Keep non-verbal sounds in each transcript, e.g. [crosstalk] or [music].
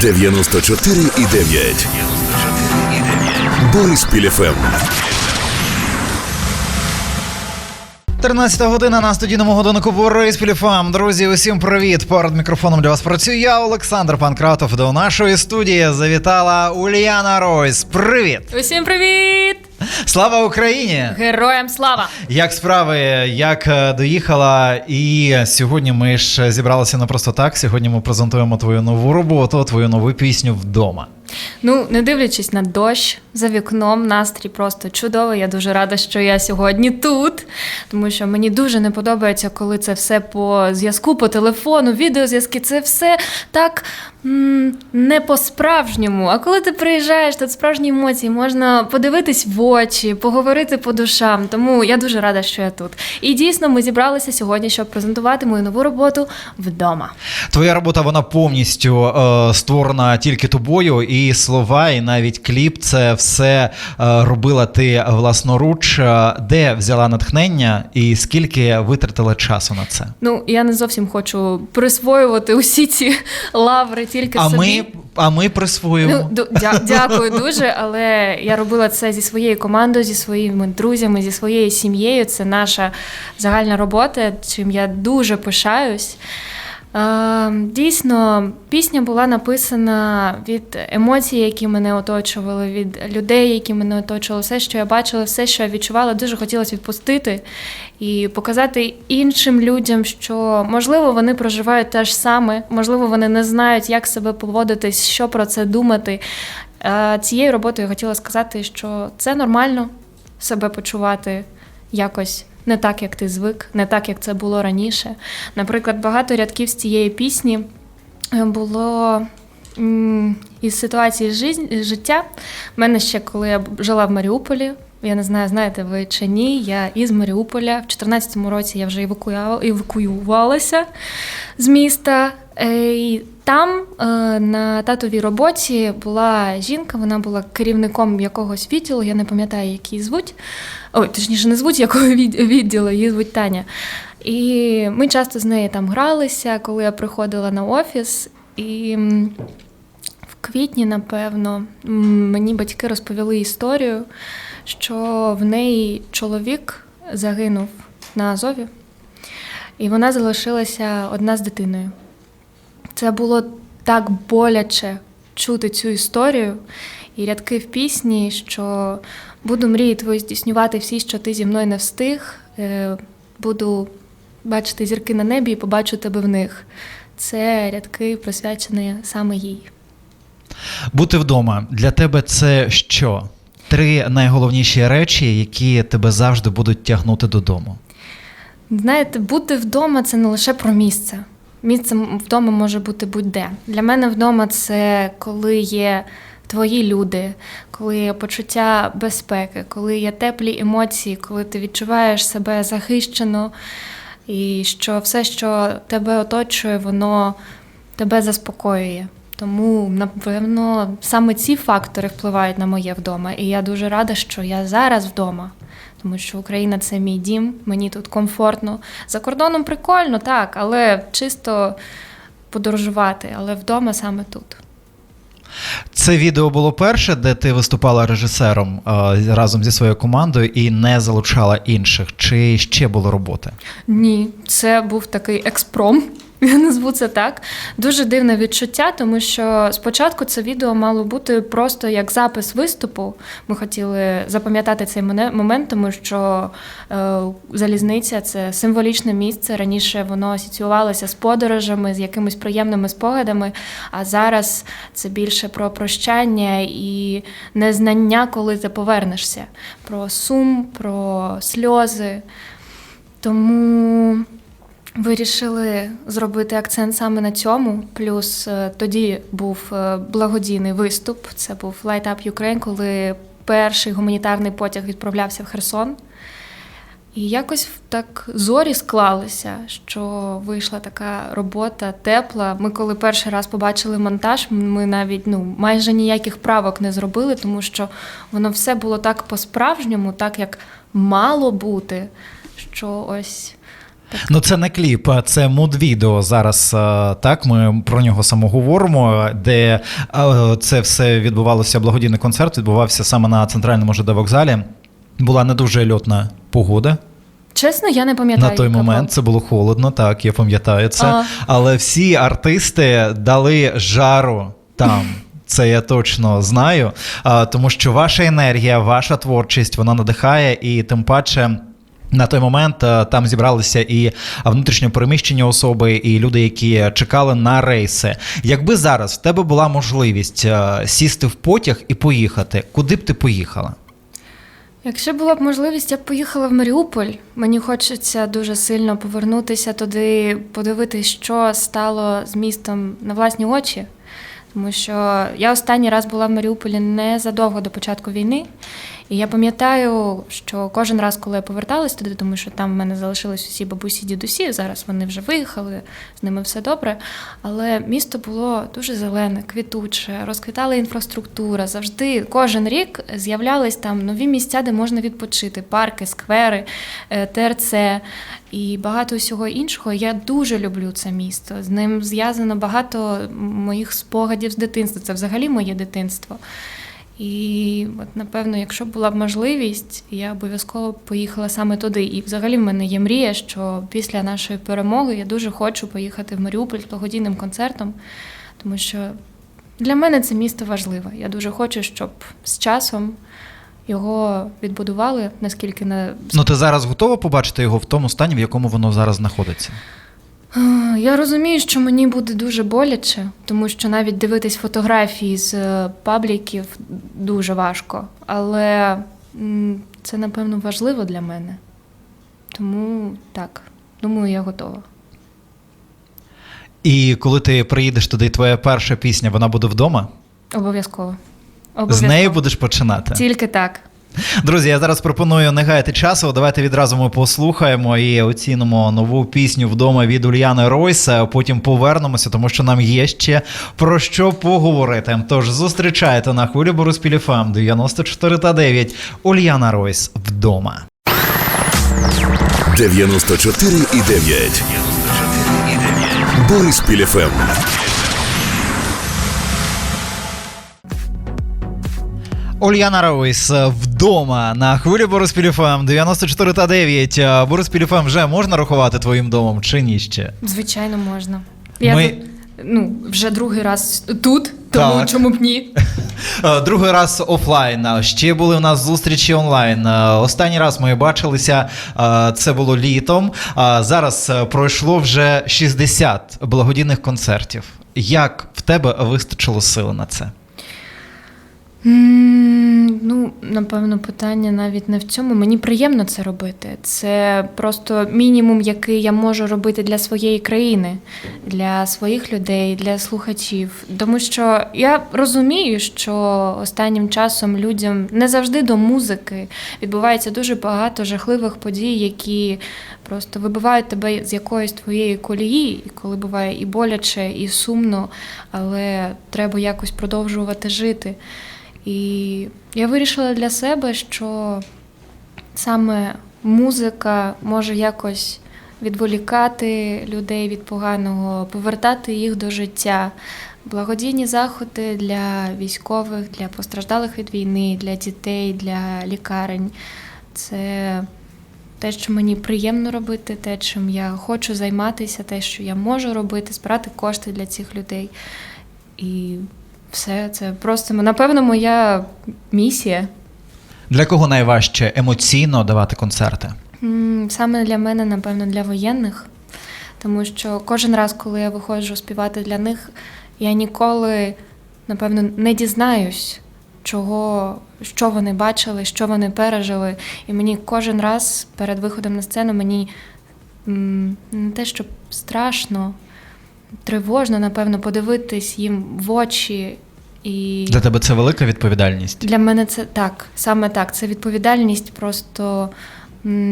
94,9. Борис Піліфем. 13 година на студійному годиннику Борис Піліфам. Друзі, усім привіт! Перед мікрофоном для вас працюю я, Олександр Панкратов. До нашої студії завітала Ульяна Ройс. Привіт! Усім привіт! Слава Україні! Героям слава! Як справи, як е, доїхала? І сьогодні ми ж зібралися не просто так. Сьогодні ми презентуємо твою нову роботу, твою нову пісню вдома. Ну, не дивлячись на дощ за вікном, настрій просто чудовий. Я дуже рада, що я сьогодні тут, тому що мені дуже не подобається, коли це все по зв'язку, по телефону, відеозв'язки. Це все так не по-справжньому. А коли ти приїжджаєш, тут справжні емоції, можна подивитись в очі, поговорити по душам. Тому я дуже рада, що я тут. І дійсно, ми зібралися сьогодні, щоб презентувати мою нову роботу вдома. Твоя робота вона повністю е, створена тільки тобою, і слова, і навіть кліп це все е, робила ти власноруч. Е, Де взяла натхнення і скільки витратила часу на це? Ну, я не зовсім хочу присвоювати усі ці лаври тільки А собі. ми, а ми присвоїмо. Ну, дя- дякую дуже, але я робила це зі своєю командою, зі своїми друзями, зі своєю сім'єю. Це наша загальна робота, чим я дуже пишаюсь. Е, Дійсно, пісня була написана від емоцій, які мене оточували, від людей, які мене оточували, все, що я бачила, все, що я відчувала, дуже хотілося відпустити і показати іншим людям, що можливо вони проживають те ж саме, можливо, вони не знають, як себе поводитись, що про це думати. Е, Цією роботою я хотіла сказати, що це нормально себе почувати якось не так, як ти звик, не так, як це було раніше. Наприклад, багато рядків з цієї пісні е, було із ситуації життя. У мене ще коли я жила в Маріуполі. Я не знаю, знаєте ви чи ні. Я із Маріуполя. В 2014 році я вже евакуювалася з міста. Е, там е, на татовій роботі була жінка, вона була керівником якогось відділу, я не пам'ятаю, як її звуть. Ой, точніше, не звуть якого від- відділу, її звуть Таня. І ми часто з нею там гралися, коли я приходила на офіс. І в квітні, напевно, мені батьки розповіли історію, що в неї чоловік загинув на Азові, і вона залишилася одна з дитиною. Це було так боляче чути цю історію і рядки в пісні, що буду мрії твої здійснювати всі, що ти зі мною не встиг. Е, Буду бачити зірки на небі і побачу тебе в них. Це рядки присвячені саме їй. Бути вдома для тебе це що? Три найголовніші речі, які тебе завжди будуть тягнути додому. Знаєте, бути вдома це не лише про місце. Місце вдома може бути будь-де. Для мене вдома це коли є твої люди, коли є почуття безпеки, коли є теплі емоції, коли ти відчуваєш себе захищено, і що все, що тебе оточує, воно тебе заспокоює. Тому, напевно, саме ці фактори впливають на моє вдома. І я дуже рада, що я зараз вдома. Тому що Україна це мій дім, мені тут комфортно. За кордоном прикольно, так, але чисто подорожувати, але вдома саме тут. Це відео було перше, де ти виступала режисером е, разом зі своєю командою і не залучала інших. Чи ще було роботи? Ні, це був такий експром. [laughs] Я назву це так. Дуже дивне відчуття, тому що спочатку це відео мало бути просто як запис виступу. Ми хотіли запам'ятати цей момент, тому що е, залізниця це символічне місце. Раніше воно асоціювалося з подорожами, з якимись приємними спогадами. А зараз це більше про прощання і незнання, коли ти повернешся. Про сум, про сльози. Тому вирішили зробити акцент саме на цьому. Плюс е, тоді був е, благодійний виступ. Це був Light Up Ukraine, коли перший гуманітарний потяг відправлявся в Херсон. І якось так зорі склалися, що вийшла така робота тепла. Ми коли перший раз побачили монтаж, ми навіть ну майже ніяких правок не зробили, тому що воно все було так по-справжньому, так як мало бути. Що ось Ну, це не кліп, це муд-відео зараз. е, Так, ми про нього саме говоримо, де е, це все відбувалося. Благодійний концерт відбувався саме на центральному ЖД вокзалі. Була не дуже льотна погода Чесно, я не пам'ятаю. на той момент. Це було холодно, так, я пам'ятаю це. А. Але всі артисти дали жару там. Це я точно знаю, тому що ваша енергія, ваша творчість, вона надихає, і тим паче. На той момент е, там зібралися і внутрішньо переміщені особи, і люди, які чекали на рейси. Якби зараз в тебе була можливість е, сісти в потяг і поїхати, куди б ти поїхала? Якщо була б можливість, я б поїхала в Маріуполь. Мені хочеться дуже сильно повернутися туди, подивитися, що стало з містом на власні очі. Тому що я останній раз була в Маріуполі незадовго до початку війни. І я пам'ятаю, що кожен раз, коли я поверталась туди, тому що там в мене залишились усі бабусі, дідусі, зараз вони вже виїхали, з ними все добре. Але місто було дуже зелене, квітуче, розквітала інфраструктура. Завжди кожен рік з'являлись там нові місця, де можна відпочити: парки, сквери, е, ТРЦ і багато всього іншого. Я дуже люблю це місто. З ним зв'язано багато моїх спогадів з дитинства. Це взагалі моє дитинство. І от, напевно, якщо була б можливість, я обов'язково поїхала саме туди. І взагалі в мене є мрія, що після нашої перемоги я дуже хочу поїхати в Маріуполь з благодійним концертом, тому що для мене це місто важливе. Я дуже хочу, щоб з часом його відбудували, наскільки на Ну ти зараз готова побачити його в тому стані, в якому воно зараз знаходиться? А, Я розумію, що мені буде дуже боляче, тому що навіть дивитись фотографії з е, пабліків дуже важко. Але це, напевно, важливо для мене. Тому так, думаю, я готова. І коли ти приїдеш туди, твоя перша пісня, вона буде вдома? Обов'язково. З Обов'язково. неї будеш починати. Тільки так. Друзі, я зараз пропоную не гаяти часу. Давайте відразу ми послухаємо і оцінимо нову пісню вдома від Ульяни Ройса. а Потім повернемося, тому що нам є ще про що поговорити. Тож зустрічайте на хвилі Бориспілі ФМ 94 та 9 Ульяна Ройс вдома. 94 і 9. Борис Піліфем. Ульяна Ройс е, вдома на хвилі Бориспілі ФМ 94 та 9. Е, ФМ вже можна рахувати твоїм домом чи ні ще? Звичайно, можна. Я Ми- ну, вже другий раз тут, тому Так. чому б ні? [laughs] Е, Другий раз офлайн. Ще були у нас зустрічі онлайн. Е, Останній раз ми бачилися. е, Це було літом. Зараз пройшло вже 60 благодійних концертів. Як в тебе вистачило сили на це? Ну, напевно, питання навіть не в цьому. Мені приємно це робити. Це просто мінімум, який я можу робити для своєї країни, для своїх людей, для слухачів. Тому що я розумію, що останнім часом людям не завжди до музики відбувається дуже багато жахливих подій, які просто вибивають тебе з якоїсь твоєї колії, і коли буває і боляче, і сумно, але треба якось продовжувати жити. І я вирішила для себе, що саме музика може якось відволікати людей від поганого, повертати їх до життя. Благодійні заходи для військових, для постраждалих від війни, для дітей, для лікарень. Це те, що мені приємно робити, те, чим я хочу займатися, те, що я можу робити, збирати кошти для цих людей. І все це просто напевно моя місія. Для кого найважче емоційно давати концерти? Саме для мене, напевно, для воєнних. Тому що кожен раз, коли я виходжу співати для них, я ніколи, напевно, не дізнаюсь, чого, що вони бачили, що вони пережили. І мені кожен раз перед виходом на сцену мені не те, що страшно, тривожно, напевно, подивитись їм в очі. І... Для тебе це велика відповідальність. Для мене це так, саме так. Це відповідальність просто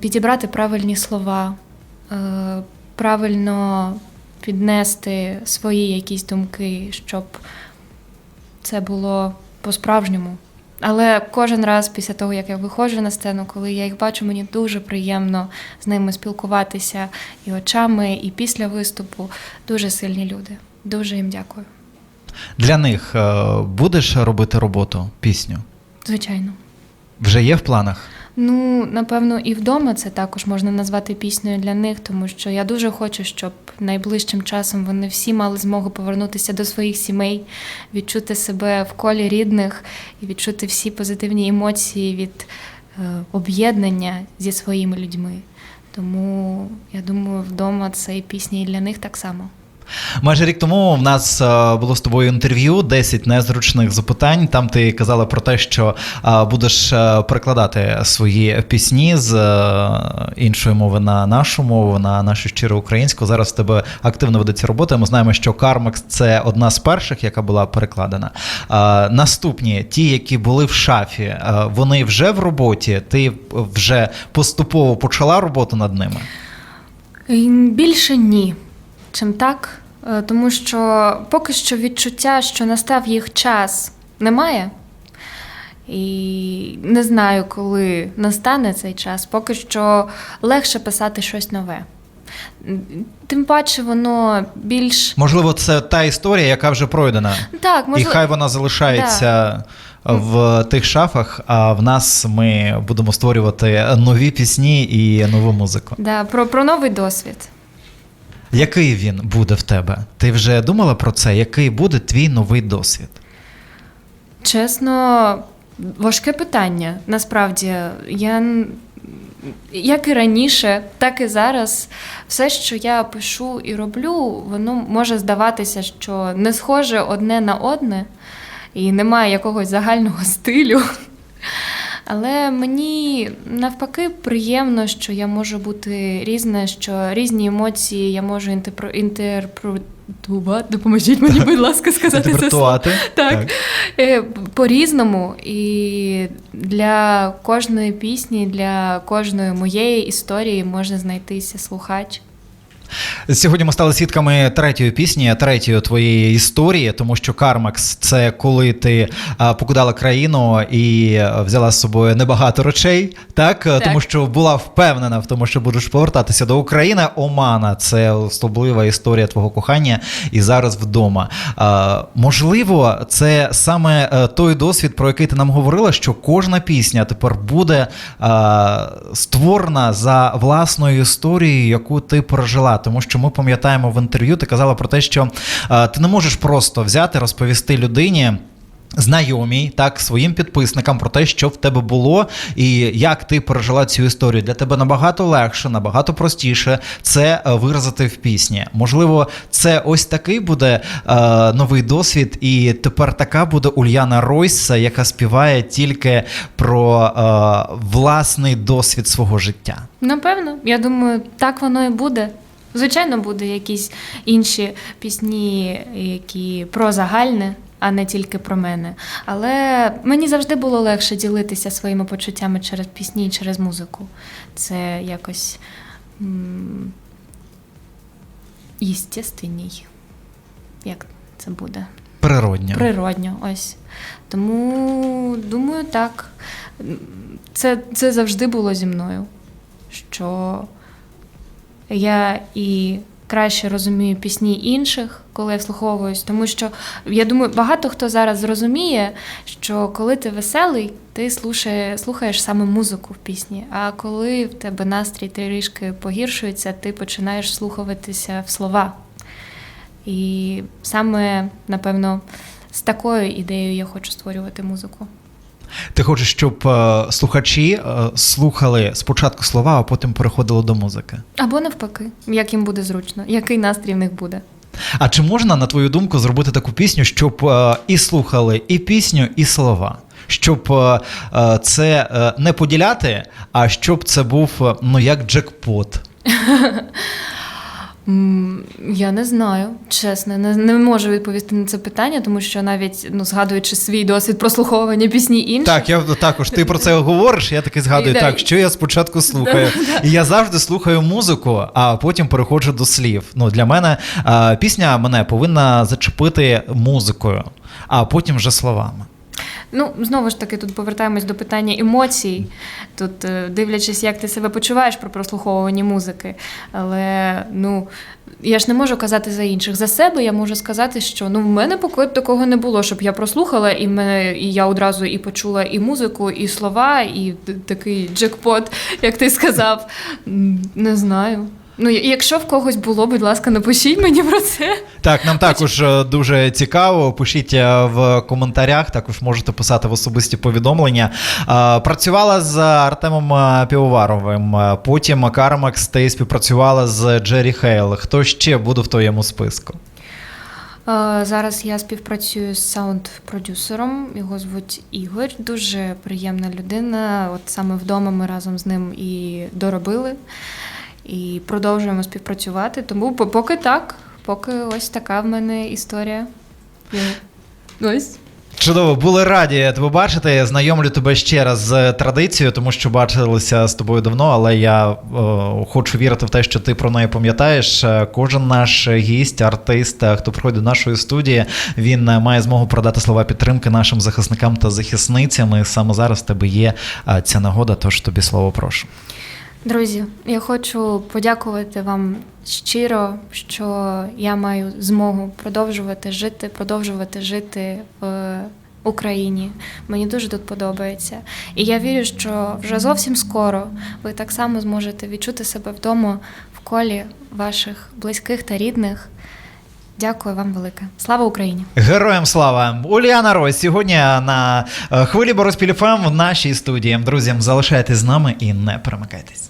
підібрати правильні слова, е, правильно піднести свої якісь думки, щоб це було по-справжньому. Але кожен раз після того, як я виходжу на сцену, коли я їх бачу, мені дуже приємно з ними спілкуватися і очами, і після виступу. Дуже сильні люди. Дуже їм дякую. Для них е, будеш робити роботу, пісню? Звичайно. Вже є в планах? Ну, напевно, і вдома це також можна назвати піснею для них, тому що я дуже хочу, щоб найближчим часом вони всі мали змогу повернутися до своїх сімей, відчути себе в колі рідних і відчути всі позитивні емоції від е, об'єднання зі своїми людьми. Тому я думаю, вдома це і пісня і для них так само. Майже рік тому в нас е, було з тобою інтерв'ю «10 незручних запитань. Там ти казала про те, що е, будеш е, перекладати свої пісні з іншої мови на нашу мову, на нашу щиру українську. Зараз в тебе активно ведеться робота. Ми знаємо, що Кармекс це одна з перших, яка була перекладена. Наступні, ті, які були в шафі, вони вже в роботі. Ти вже поступово почала роботу над ними. Більше ні, чим так, тому що поки що відчуття, що настав їх час, немає. І не знаю, коли настане цей час, поки що легше писати щось нове. Тим паче, воно більш Можливо, це та історія, яка вже пройдена. так, І хай вона залишається в тих шафах, а в нас ми будемо створювати нові пісні і нову музику. да, про, про новий досвід. Який він буде в тебе? Ти вже думала про це? Який буде твій новий досвід? Чесно, важке питання. Насправді, я як і раніше, так і зараз, все, що я пишу і роблю, воно може здаватися, що не схоже одне на одне і немає якогось загального стилю. Але мені навпаки приємно, що я можу бути різна, що різні емоції я можу інтерпро- інтерпретувати. Допоможіть мені, будь ласка, [laughs] сказати це слово. Інтерпретувати? Так. Е, По-різному. І для кожної пісні, для кожної моєї історії може знайтися слухач. Сьогодні ми стали свідками третьої пісні, третьої твоєї історії, тому що Кармакс це коли ти а, покидала країну і взяла з собою небагато речей, так? Так. тому що була впевнена в тому, що будеш повертатися до України. Омана це особлива історія твого кохання і зараз вдома. Можливо, це саме е, той досвід, про який ти нам говорила, що кожна пісня тепер буде створена за власною історією, яку ти пережила. Тому що ми пам'ятаємо в інтерв'ю, ти казала про те, що а, ти не можеш просто взяти, розповісти людині. Знайомій, так, своїм підписникам про те, що в тебе було, і як ти пережила цю історію. Для тебе набагато легше, набагато простіше це е, виразити в пісні. Можливо, це ось такий буде е, новий досвід, і тепер така буде Ульяна Ройса, яка співає тільки про е, власний досвід свого життя. Напевно, я думаю, так воно і буде. Звичайно, буде якісь інші пісні, які про загальне, а не тільки про мене. Але мені завжди було легше ділитися своїми почуттями через пісні і через музику. Це якось єстественній. Як це буде? Природньо. Природньо, ось. Тому думаю, так. Це, це завжди було зі мною. Що я і краще розумію пісні інших, коли я вслуховуюсь, тому що я думаю, багато хто зараз зрозуміє, що коли ти веселий, ти слушає, слухаєш саме музику в пісні. А коли в тебе настрій трішки погіршується, ти починаєш слухатися в слова. І саме, напевно, з такою ідеєю я хочу створювати музику. Ти хочеш, щоб е, слухачі е, слухали спочатку слова, а потім переходили до музики. Або навпаки, як їм буде зручно, який настрій в них буде. А чи можна, на твою думку, зробити таку пісню, щоб е, і слухали і пісню, і слова? Щоб е, е, це е, не поділяти, а щоб це був е, ну як джекпот. [laughs] Я не знаю, чесно, не, не можу відповісти на це питання, тому що навіть ну, згадуючи свій досвід прослуховування пісні інших. Так, я також ти про це говориш. Я таки згадую, так що я спочатку слухаю. І я завжди слухаю музику, а потім переходжу до слів. Ну для мене пісня мене повинна зачепити музикою, а потім вже словами. Ну, знову ж таки, тут повертаємось до питання емоцій. Тут, е, дивлячись, як ти себе почуваєш при прослуховуванні музики. Але ну, я ж не можу казати за інших. За себе я можу сказати, що ну, в мене поки такого не було, щоб я прослухала, і, мене, і я одразу і почула і музику, і слова, і такий джекпот, як ти сказав. Не знаю. Ну, якщо в когось було, будь ласка, напишіть мені про це. Так, нам також е, дуже цікаво. Пишіть е, в коментарях, також можете писати в особисті повідомлення. Е, Працювала з Артемом Півоваровим, потім Кармакс, ти співпрацювала з Джері Хейл. Хто ще буде в твоєму списку? Зараз я співпрацюю з саунд-продюсером. Його звуть Ігор. Дуже приємна людина. От саме вдома ми разом з ним і доробили, і продовжуємо співпрацювати. Тому поки так, поки ось така в мене історія. Ось. Чудово, були раді тебе бачити. Знайомлю тебе ще раз з традицією, тому що бачилися з тобою давно, але я е, хочу вірити в те, що ти про неї пам'ятаєш. Е, Кожен наш гість, артист, е, хто приходить до нашої студії, він е, має змогу продати слова підтримки нашим захисникам та захисницям. І саме зараз в тебе є ця нагода, тож тобі слово прошу. Друзі, я хочу подякувати вам щиро, що я маю змогу продовжувати жити, продовжувати жити в Україні. Мені дуже тут подобається. І я вірю, що вже зовсім скоро ви так само зможете відчути себе вдома в колі ваших близьких та рідних. Дякую вам велике. Слава Україні! Героям слава! Уляна Рось сьогодні на е, хвилі Бороспіль ФМ в нашій студії. Друзі, залишайтесь з нами і не перемикайтесь.